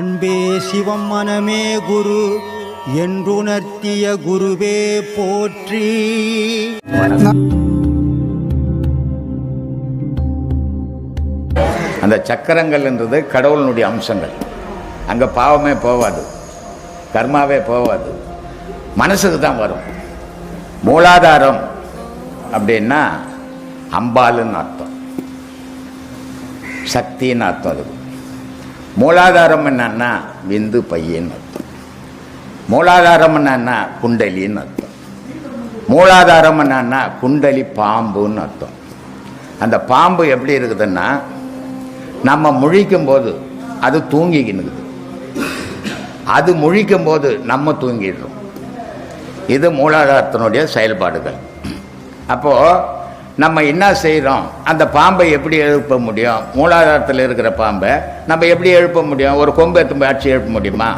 அன்பே சிவம் மனமே குரு என்றுணர்த்திய குருவே போற்றி. அந்த சக்கரங்கள்ன்றது கடவுளினுடைய அம்சங்கள். அங்கே பாவமே போகாது கர்மாவே போகாது மனசுக்கு தான் வரும். மூலாதாரம் அப்படின்னா அம்பாளுன்னு அர்த்தம். சக்தின்னு அர்த்தம் அதுக்கு. மூலாதாரம் என்னன்னா விந்து பையன்னு அர்த்தம். மூலாதாரம் என்னன்னா குண்டலின்னு அர்த்தம். மூலாதாரம் என்னன்னா குண்டலி பாம்புன்னு அர்த்தம். அந்த பாம்பு எப்படி இருக்குதுன்னா நம்ம முழிக்கும் போது அது தூங்கிக்கினுக்குது அது முழிக்கும் போது நம்ம தூங்கிடுறோம். இது மூலாதாரத்தினுடைய செயல்பாடுகள். அப்போது நம்ம என்ன செய்கிறோம் அந்த பாம்பை எப்படி எழுப்ப முடியும்? மூலாதாரத்தில் இருக்கிற பாம்பை நம்ம எப்படி எழுப்ப முடியும்? ஒரு கொம்பு எத்தும்பு அடிச்சு எழுப்ப முடியுமா?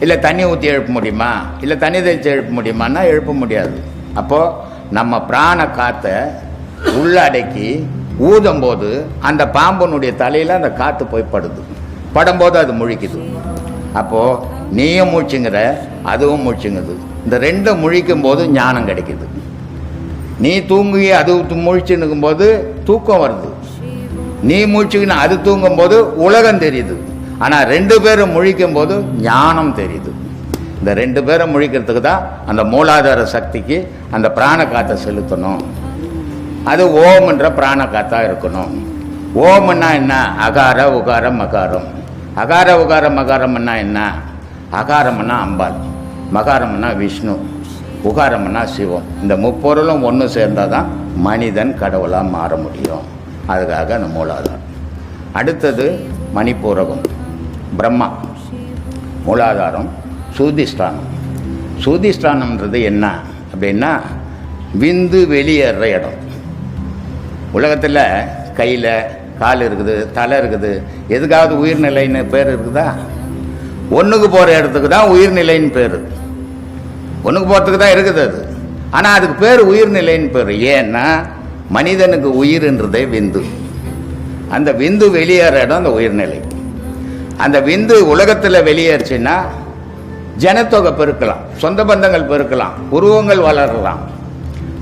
இல்லை தண்ணி ஊற்றி எழுப்ப முடியுமா? இல்லை தண்ணி தெளித்து எழுப்ப முடியுமான்னா எழுப்ப முடியாது. அப்போது நம்ம பிராண காற்றை உள்ளடக்கி ஊதும் போது அந்த பாம்பனுடைய தலையில் அந்த காற்று போய் படுது. படும்போது அது முழிக்குது. அப்போது நீயும் மூச்சுங்கிற அதுவும் மூச்சுங்குது. இந்த ரெண்டும் முழிக்கும் போது ஞானம் கிடைக்குது. நீ தூங்கி அது முழிச்சுன்னுக்கும் போது தூக்கம் வருது. நீ மூச்சுக்கின்னு அது தூங்கும் போது உலகம் தெரியுது. ஆனால் ரெண்டு பேரும் முழிக்கும் போது ஞானம் தெரியுது. இந்த ரெண்டு பேரும் முழிக்கிறதுக்கு தான் அந்த மூலாதார சக்திக்கு அந்த பிராண காற்றை செலுத்தணும். அது ஓம்ன்ற பிராண காத்தா இருக்கணும். ஓம்னா என்ன? அகார உகாரம் மகாரம். அகார உகாரம் மகாரம்னா என்ன? அகாரம்னா அம்பாள். மகாரம்னா விஷ்ணு. உகாரம்னா சிவம். இந்த முப்பொருளும் ஒன்று சேர்ந்தால் தான் மனிதன் கடவுளாக மாற முடியும். அதுக்காக அந்த மூலாதாரம். அடுத்தது மணிப்பூரகம். பிரம்மா. மூலாதாரம் சூதிஷ்டானம். சூதிஷ்டானம்ன்றது என்ன அப்படின்னா விந்து வெளியேற இடம். உலகத்தில் கையில் கால் இருக்குது தலை இருக்குது. எதுக்காவது உயிர்நிலைன்னு பேர் இருக்குதா? ஒன்றுக்கு போகிற இடத்துக்கு தான் உயிர்நிலைன்னு பேர் ஒன்றுக்கு போகிறதுக்கு தான் இருக்குது அது. ஆனால் அதுக்கு பேர் உயிர்நிலைன்னு பேர். ஏன்னா மனிதனுக்கு உயிர்ன்றதே விந்து. அந்த விந்து வெளியேற இடம் அந்த உயிர்நிலை. அந்த விந்து உலகத்தில் வெளியேறுச்சுன்னா ஜனத்தொகை பெருக்கலாம் சொந்த பந்தங்கள் பெருக்கலாம் உருவங்கள் வளரலாம்.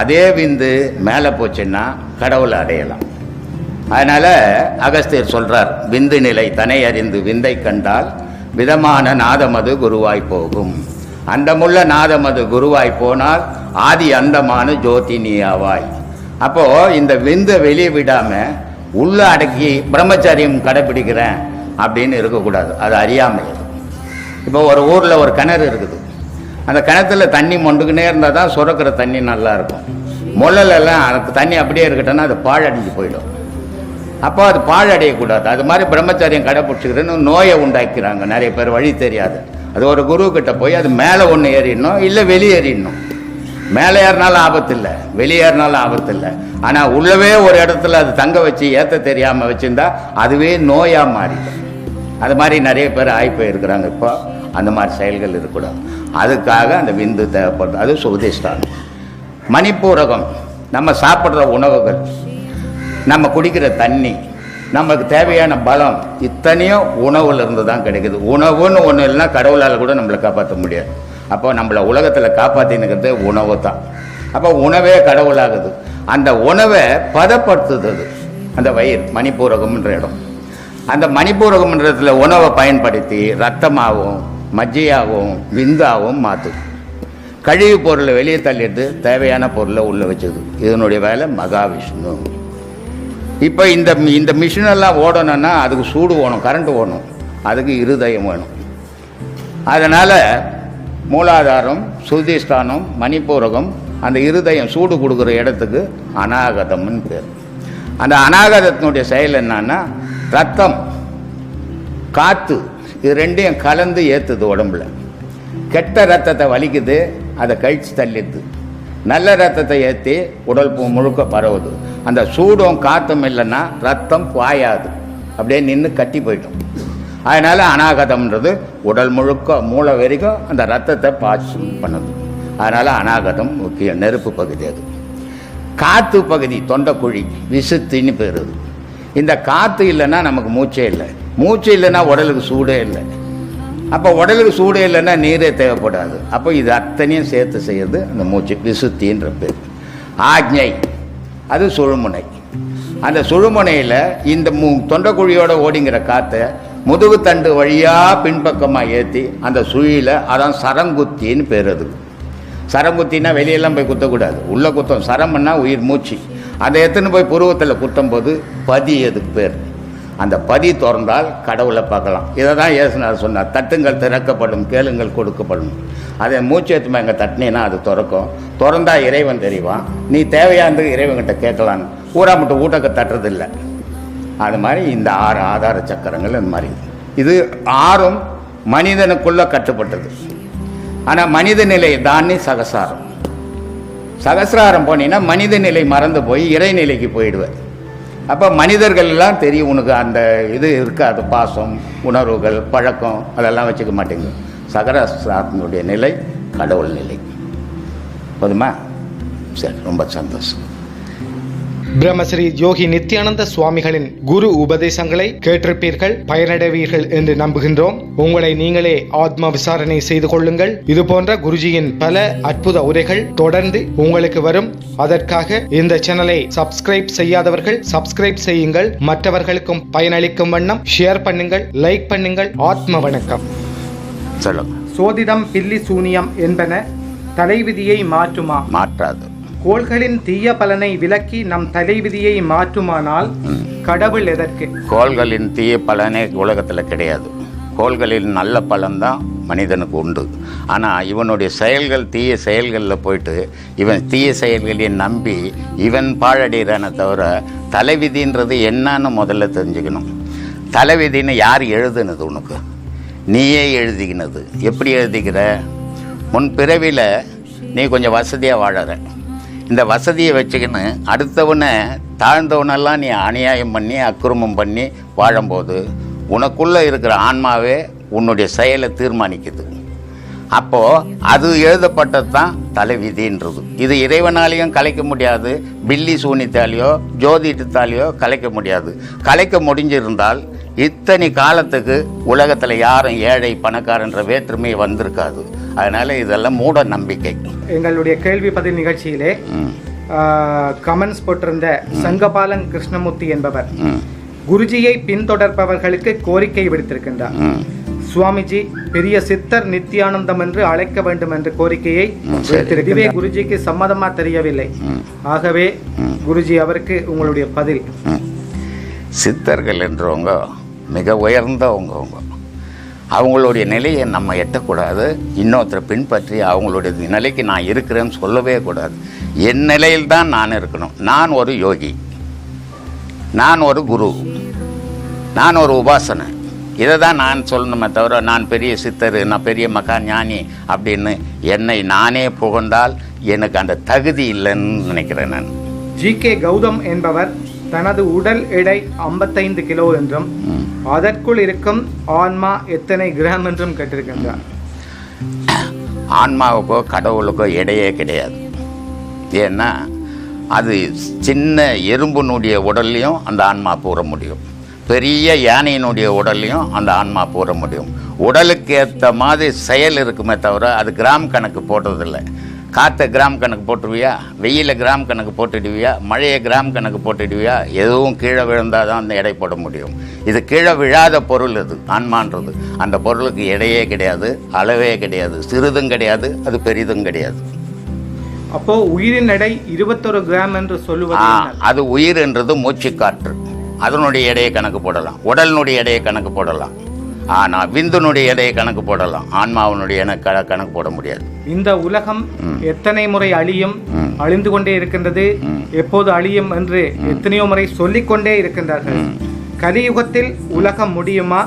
அதே விந்து மேலே போச்சுன்னா கடவுளை அடையலாம். அதனால் அகஸ்தியர் சொல்கிறார் விந்து நிலை தனை அறிந்து விந்தை கண்டால் விதமான நாதமது குருவாய் போகும். அந்தமுள்ள நாதமது குருவாய் போனால் ஆதி அந்தமான ஜோதி நீயாவாய் அப்போ இந்த விந்த வெளியே விடாம உள்ள அடக்கி பிரம்மச்சரியம் கடைபிடிக்கிறேன் அப்படின்னு இருக்கக்கூடாது. அது அறியாமல் இப்போ ஒரு ஊரில் ஒரு கிணறு இருக்குது. அந்த கிணத்துல தண்ணி மொண்டுக்குனே இருந்தால் தான் சுரக்கிற தண்ணி நல்லா இருக்கும். முள்ளலெல்லாம் அதுக்கு தண்ணி அப்படியே இருக்கட்டும்னா அது பாழடைஞ்சு போயிடும். அப்போ அது பாழடையக்கூடாது. அது மாதிரி பிரம்மச்சரியம் கடைப்பிடிச்சிக்கிறேன்னு நோயை உண்டாக்கிறாங்க. நிறைய பேர் வழி தெரியாது. அது ஒரு குரு கிட்ட போய் அது மேலே ஒன்று ஏறிடணும் இல்லை வெளியேறிடணும். மேலே ஏறினாலும் ஆபத்து இல்லை வெளியேறினாலும் ஆபத்து இல்லை ஆனால் உள்ளவே ஒரு இடத்துல அது தங்க வச்சு ஏற்ற தெரியாமல் வச்சுருந்தா அதுவே நோயாக மாறிடும் அது மாதிரி நிறைய பேர் ஆகி போயிருக்கிறாங்க இப்போ. அந்த மாதிரி செயல்கள் இருக்கக்கூடாது. அதுக்காக அந்த விந்து தேவைப்படுது. அது சுதேஷ்டானம் மணிப்பூரகம். நம்ம சாப்பிட்ற உணவுகள். நம்ம குடிக்கிற தண்ணி. நமக்கு தேவையான பலம் இத்தனையும் உணவுல இருந்து தான் கிடைக்குது. உணவுன்னு ஒன்று இல்லைன்னா கடவுளால் கூட நம்மளை காப்பாற்ற முடியாது. அப்போ நம்மளை உலகத்தில் காப்பாற்றினுக்கிறது உணவு தான். அப்போ உணவே கடவுளாகுது. அந்த உணவை பதப்படுத்துது அந்த வயிறு மணிப்பூரகம்ன்ற இடம். அந்த மணிப்பூரகம்ன்றதுல உணவை பயன்படுத்தி ரத்தமாகவும் மஜ்ஜையாகவும் விந்தாகவும் மாற்றுது கழிவு பொருளை வெளியே தள்ளிட்டு தேவையான பொருளை உள்ளே வச்சது. இதனுடைய வேலை மகாவிஷ்ணு. இப்போ இந்த இந்த மிஷினெல்லாம் ஓடணும்னா அதுக்கு சூடு வேணும் கரண்ட் வேணும். அதுக்கு இருதயம் வேணும். அதனால் மூலாதாரம் சுதிஷ்டானம் மணிப்பூரகம் அந்த இருதயம் சூடு கொடுக்குற இடத்துக்கு அநாகதம்னு பேர். அந்த அநாகதத்தினுடைய செயல் என்னன்னா ரத்தம் காற்று இது ரெண்டையும் கலந்து ஏற்றுது உடம்புல. கெட்ட ரத்தத்தை வலிக்குது அதை கழிச்சு தள்ளிடுது. நல்ல ரத்தத்தை ஏற்றி உடல் பு- முழுக்க பரவுது. அந்த சூடும் காத்தும் இல்லைன்னா ரத்தம் பாயாது. அப்படியே நின்று கட்டி போயிடும். அதனால் அநாகதம்ன்றது உடல் முழுக்க மூளை வரைக்கும் அந்த ரத்தத்தை பாஸ் பண்ணுது. அதனால் அநாகதம் முக்கியம் நெருப்பு பகுதி அது. காற்று பகுதி தொண்டைக்குழி விசுத்தின்னு பெறுது இந்த காற்று இல்லைன்னா நமக்கு மூச்சே இல்லை. மூச்சு இல்லைன்னா உடலுக்கு சூடே இல்லை. அப்போ உடலுக்கு சூடு இல்லைன்னா நீரே தேவைப்படாது. அப்போ இது அத்தனையும் சேர்த்து செய்யறது அந்த மூச்சு விசுத்தின்ற பேர். ஆக்ஞை. அது சுழுமுனை. அந்த சுழுமுனையில் இந்த மு தொண்டைக்குழியோட ஓடிங்கிற காற்றை முதுகு தண்டு வழியாக பின்பக்கமாக ஏற்றி அந்த சுழியில் அதான் சரங்குத்தின்னு பேர் அது. சரங்குத்தின்னா வெளியெல்லாம் போய் குத்தக்கூடாது. உள்ளே குத்தம். சரம்னா உயிர் மூச்சு. அதை எடுத்துன்னு போய் புருவத்தில் குத்தும் போது பதி அதுக்கு பேர். அந்த பதி திறந்தால் கடவுளை பார்க்கலாம். இதை தான் ஏசுனார் சொன்னார். தட்டுங்கள் திறக்கப்படும் கேளுங்கள் கொடுக்கப்படும். அதை மூச்சு எடுத்துமா எங்கே தட்டினீன்னா அது திறக்கும். திறந்தா இறைவன் தெரிவான் நீ தேவையானது இறைவன்கிட்ட கேட்கலான்னு. ஊரா மட்டும் ஊட்டக்க தட்டுறதில்லை. அது மாதிரி இந்த ஆறு ஆதார சக்கரங்கள் இந்த மாதிரி. இது ஆறும் மனிதனுக்குள்ளே கட்டுப்பட்டது. ஆனால் மனித நிலை தானே சகசாரம். சகசிராரம் போனீங்கன்னா மனித நிலை மறந்து போய் இறைநிலைக்கு போயிடுவேன். அப்போ மனிதர்கள் எல்லாம் தெரியும் உனக்கு அந்த இது இருக்காது பாசம் உணர்வுகள் பழக்கம் அதெல்லாம் வச்சுக்க மாட்டேங்குது சகரசாரத்தினுடைய நிலை கடவுள் நிலை. போதுமா? சரி ரொம்ப சந்தோஷம். பிரம்மஸ்ரீ யோகி நித்யானந்த சுவாமிகளின் குரு உபதேசங்களை கேட்டிருப்பீர்கள் பயனடைவீர்கள் என்று நம்புகின்றோம். உங்களை நீங்களே ஆத்ம விசாரணை செய்து கொள்ளுங்கள். இது போன்ற குருஜியின் பல அற்புத உரைகள் தொடர்ந்து உங்களுக்கு வரும். அதற்காக இந்த சேனலை சப்ஸ்கிரைப் செய்யாதவர்கள் சப்ஸ்கிரைப் செய்யுங்கள். மற்றவர்களுக்கும் பயனளிக்கும் வண்ணம் ஷேர் பண்ணுங்கள் லைக் பண்ணுங்கள். ஆத்ம வணக்கம். சோதிடம் பில்லி சூனியம் என்பன தலைவிதியை மாற்றுமா? மாற்றாது. கோள்களின் தீய பலனை விலக்கி நம் தலைவிதியை மாற்றுமானால் கடவுள் எதற்கு? கோள்களின் தீய பலனே உலகத்தில் கிடையாது. கோள்களின் நல்ல பலன்தான் மனிதனுக்கு உண்டு. ஆனால் இவனுடைய செயல்கள் தீய செயல்களில் போயிட்டு இவன் தீய செயல்களை நம்பி இவன் பாழடைகிறானே தவிர தலைவிதின்றது என்னன்னு முதல்ல தெரிஞ்சுக்கணும். தலைவிதின்னு யார் எழுதுனது உனக்கு? நீயே எழுதிக்கினது எப்படி எழுதிக்கிற? முன் பிறவியில் நீ கொஞ்சம் வசதியாக வாழற. இந்த வசதியை வச்சுக்கின்னு அடுத்தவனை தாழ்ந்தவனெல்லாம் நீ அநியாயம் பண்ணி அக்கிரமம் பண்ணி வாழும்போது உனக்குள்ளே இருக்கிற ஆன்மாவே உன்னுடைய செயலை தீர்மானிக்குது. அப்போது அது எழுதப்பட்டது தான் தலைவிதின்றது. இது இறைவனாலேயும் கலைக்க முடியாது பில்லி சூனித்தாலேயோ ஜோதிடத்தாலேயோ கலைக்க முடியாது. கலைக்க முடிஞ்சிருந்தால் இத்தனை காலத்துக்கு உலகத்தில் யாரும் ஏழை பணக்காரன்ற வேற்றுமை வந்திருக்காது. அதனால் இதெல்லாம் மூட நம்பிக்கை. எங்களுடைய கேள்வி பதில் நிகழ்ச்சியிலே கமெண்ட்ஸ் போட்டிருந்த சங்கபாலன் கிருஷ்ணமூர்த்தி என்பவர் குருஜியை பின்தொடர்பவர்களுக்கு கோரிக்கை விடுத்திருக்கின்றார். சுவாமிஜி பெரிய சித்தர் நித்யானந்தம் என்று அழைக்க வேண்டும் என்ற கோரிக்கையை. இதுவே குருஜிக்கு சம்மதமா தெரியவில்லை. ஆகவே. குருஜி அவருக்கு உங்களுடைய பதில். சித்தர்கள் என்றவங்க மிக உயர்ந்தவங்க அவங்க அவங்களுடைய நிலையை நம்ம எட்டக்கூடாது. இன்னொருத்தரை பின்பற்றி அவங்களுடைய நிலைக்கு நான் இருக்கிறேன்னு சொல்லவே கூடாது. என் நிலையில் தான் நான் இருக்கணும். நான் ஒரு யோகி. நான் ஒரு குரு. நான் ஒரு உபாசனை. இதை தான் நான் சொல்லணுமே தவிர நான் பெரிய சித்தர் நான் பெரிய மகா ஞானி அப்படின்னு என்னை நானே புகழ்ந்தால் எனக்கு அந்த தகுதி இல்லைன்னு நினைக்கிறேன் நான். ஜி கே கௌதம் என்பவர் தனது உடல் எடை 55 கிலோ என்றும் அதற்குள் இருக்கும் ஆன்மா எத்தனை கிராம் என்றும் கேட்டிருக்கின்றார். ஆன்மாவுக்கோ கடவுளுக்கோ இடையே கிடையாது. ஏன்னா அது சின்ன எறும்புனுடைய உடல்லையும் அந்த ஆன்மா பூர முடியும். பெரிய யானையினுடைய உடல்லையும் அந்த ஆன்மா பூர முடியும். உடலுக்கு ஏற்ற மாதிரி செயல் இருக்குமே தவிர அது கிராம் கணக்கு போடுறதில்லை. காற்றை கிராம் கணக்கு போட்டுருவியா? வெயில கிராம் கணக்கு போட்டுடுவியா? மழையை கிராம் கணக்கு போட்டுடுவியா? எதுவும் கீழே விழுந்தால் தான் அந்த எடை போட முடியும். இது கீழே விழாத பொருள் இது ஆன்மான்றது அந்த பொருளுக்கு எடையே கிடையாது அளவே கிடையாது. சிறிதும் கிடையாது அது பெரிதும் கிடையாது. அப்போ உயிரின் எடை 21 கிராம் என்று சொல்லுவது? அது உயிர் என்றது மூச்சுக்காற்று. அதனுடைய எடையை கணக்கு போடலாம். உடலினுடைய எடையை கணக்கு போடலாம். ஆனால் விந்துனுடைய எடையை கணக்கு போடலாம். ஆன்மாவினுடைய கணக்கு போட முடியாது. இந்த உலகம் எத்தனை முறை அழியும். அழிந்து கொண்டே இருக்கின்றது. எப்போது அழியும் என்று எத்தனையோ முறை சொல்லிக் கொண்டே இருக்கின்றார்கள். கலியுகத்தில் உலகம் முடியுமா.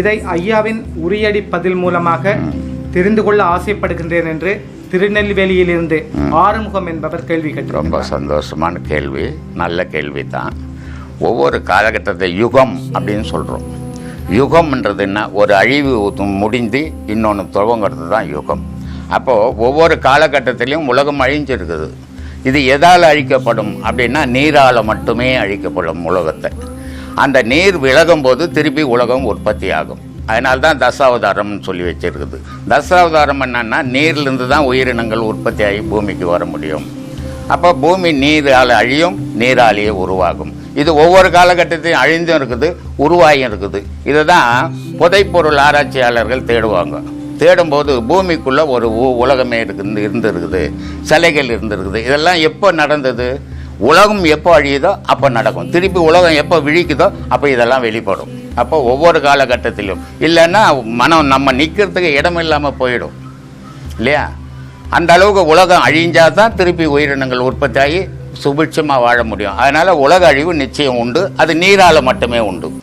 இதை ஐயாவின் உரியடி பதில் மூலமாக தெரிந்து கொள்ள ஆசைப்படுகின்றேன் என்று திருநெல்வேலியிலிருந்து ஆறுமுகம் என்பவர் கேள்வி ரொம்ப கேட்டிருக்கிறார் சந்தோஷமான கேள்வி. நல்ல கேள்வி தான் ஒவ்வொரு காலகட்டத்தை யுகம் அப்படின்னு சொல்கிறோம் யுகம்ன்றது என்ன ஒரு அழிவு முடிந்து இன்னொன்று துவங்கிறது தான் யுகம். அப்போது ஒவ்வொரு காலகட்டத்திலையும் உலகம் அழிஞ்சிருக்குது. இது எதால் அழிக்கப்படும் அப்படின்னா நீரால் மட்டுமே அழிக்கப்படும் உலகத்தை. அந்த நீர் விலகும் போது திருப்பி உலகம் உற்பத்தி ஆகும் அதனால தான் தசாவதாரம்னு சொல்லி வச்சிருக்குது. தசாவதாரம் என்னன்னா நீர்லேருந்து தான் உயிரினங்கள் உற்பத்தி ஆகி பூமிக்கு வர முடியும். அப்போ பூமி நீரால் அழியும் நீராலேயே உருவாகும். இது ஒவ்வொரு காலகட்டத்தையும் அழிந்தும் இருக்குது உருவாகியும் இருக்குது. இதை தான் புதைப்பொருள் ஆராய்ச்சியாளர்கள் தேடுவாங்க. தேடும்போது பூமிக்குள்ளே ஒரு உ- உலகமே இருக்கு இருந்திருக்குது. சிலைகள் இருந்திருக்குது. இதெல்லாம் எப்போ நடந்தது? உலகம் எப்போ அழியுதோ அப்போ நடக்கும். திருப்பி உலகம் எப்போ விழிக்குதோ அப்போ இதெல்லாம் வெளிப்படும். அப்போ ஒவ்வொரு காலகட்டத்திலும். இல்லைன்னா மனம் நம்ம நிற்கிறதுக்கு இடம் இல்லாமல் போயிடும். இல்லையா? அந்த அளவுக்கு உலகம் அழிஞ்சாதான் தான் திருப்பி உயிரினங்கள் உற்பத்தி ஆகி சுபிட்சமாக வாழ முடியும். அதனால் உலக அழிவு நிச்சயம் உண்டு. அது நீரால் மட்டுமே உண்டு.